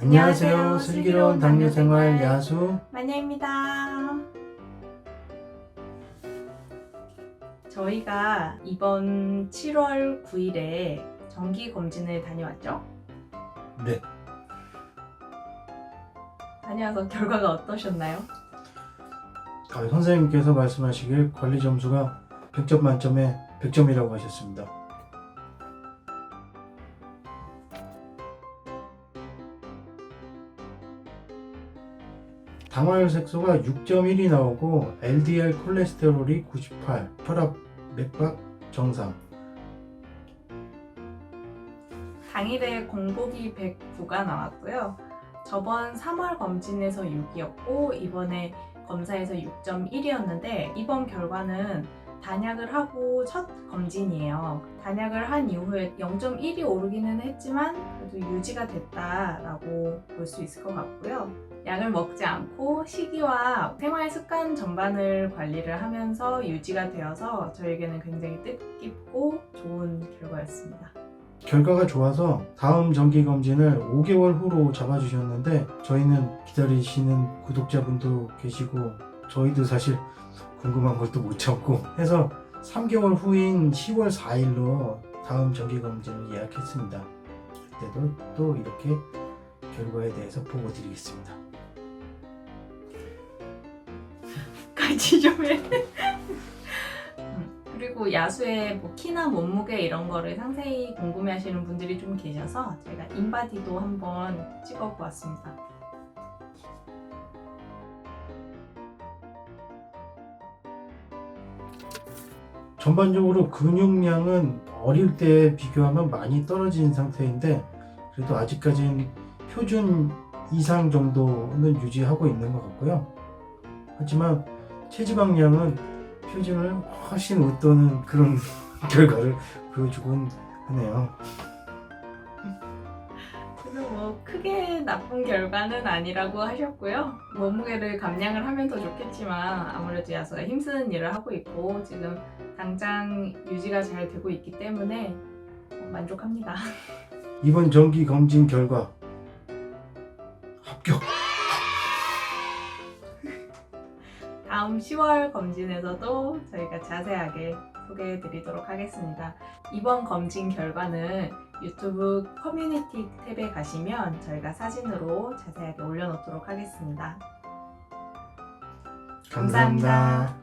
안녕하세요. 슬기로운 당뇨 생활 야수 마녀입니다. 저희가 이번 7월 9일에 정기 검진을 다녀왔죠? 네. 다녀와서 결과가 어떠셨나요? 아, 선생님께서 말씀하시길 관리 점수가 100점 만점에 100점이라고 하셨습니다. 당화혈 색소가 6.1이 나오고 LDL 콜레스테롤이 98, 혈압, 맥박 정상. 당일에 공복이 109가 나왔고요. 저번 3월 검진에서 6이었고 이번에 검사에서 6.1이었는데 이번 결과는 단약을 하고 첫 검진이에요. 단약을 한 이후에 0.1이 오르기는 했지만 그래도 유지가 됐다라고 볼 수 있을 것 같고요. 약을 먹지 않고 식이와 생활 습관 전반을 관리를 하면서 유지가 되어서 저에게는 굉장히 뜻깊고 좋은 결과였습니다. 결과가 좋아서 다음 정기 검진을 5개월 후로 잡아주셨는데 저희는 기다리시는 구독자분도 계시고 저희도 사실 궁금한 것도 못 참고 해서 3개월 후인 10월 4일로 다음 정기 검진을 예약했습니다. 그때도 또 이렇게 결과에 대해서 보고 드리겠습니다. 같이 좀 해. 음, 그리고 야수의 뭐 키나 몸무게 이런 거를 상세히 궁금해하시는 분들이 좀 계셔서 제가 인바디도 한번 찍어보았습니다. 전반적으로 근육량은 어릴 때 비교하면 많이 떨어진 상태인데 그래도 아직까지는 표준 이상 정도는 유지하고 있는 것 같고요. 하지만 체지방량은 표준을 훨씬 웃도는 그런 결과를 보여주곤 하네요. 그래서 뭐 크게 나쁜 결과는 아니라고 하셨고요. 몸무게를 감량을 하면 더 좋겠지만 아무래도 야수가 힘쓰는 일을 하고 있고 지금 당장 유지가 잘 되고 있기 때문에 어, 만족합니다. 이번 정기 검진 결과 합격. 다음 10월 검진에서도 저희가 자세하게 소개해 드리도록 하겠습니다. 이번 검진 결과는 유튜브 커뮤니티 탭에 가시면 저희가 사진으로 자세하게 올려놓도록 하겠습니다. 감사합니다.